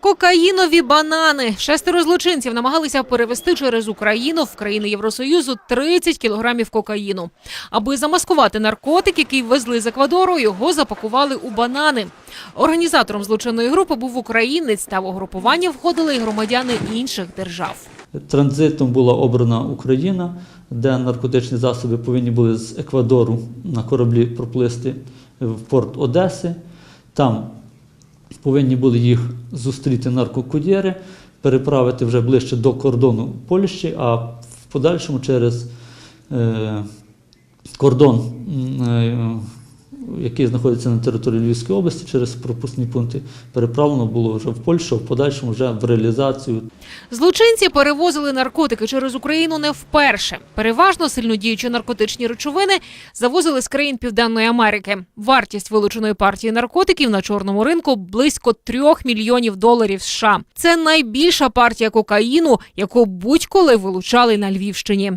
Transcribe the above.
Кокаїнові банани. Шестеро злочинців намагалися перевести через Україну в країни Євросоюзу 30 кілограмів кокаїну. Аби замаскувати наркотик, який везли з Еквадору, його запакували у банани. Організатором злочинної групи був українець, та в угрупування входили й громадяни інших держав. Транзитом була обрана Україна, де наркотичні засоби повинні були з Еквадору на кораблі проплисти в порт Одеси. Там повинні були їх зустріти наркокур'єри, переправити вже ближче до кордону Польщі, а в подальшому через е, кордон, е, який знаходиться на території Львівської області, через пропускні пункти переправлено було вже в Польщу, в подальшому вже в реалізацію Злочинці перевозили наркотики через Україну не вперше. Переважно сильнодіючі наркотичні речовини завозили з країн Південної Америки. Вартість вилученої партії наркотиків на чорному ринку близько трьох мільйонів доларів США. Це найбільша партія кокаїну, яку будь-коли вилучали на Львівщині.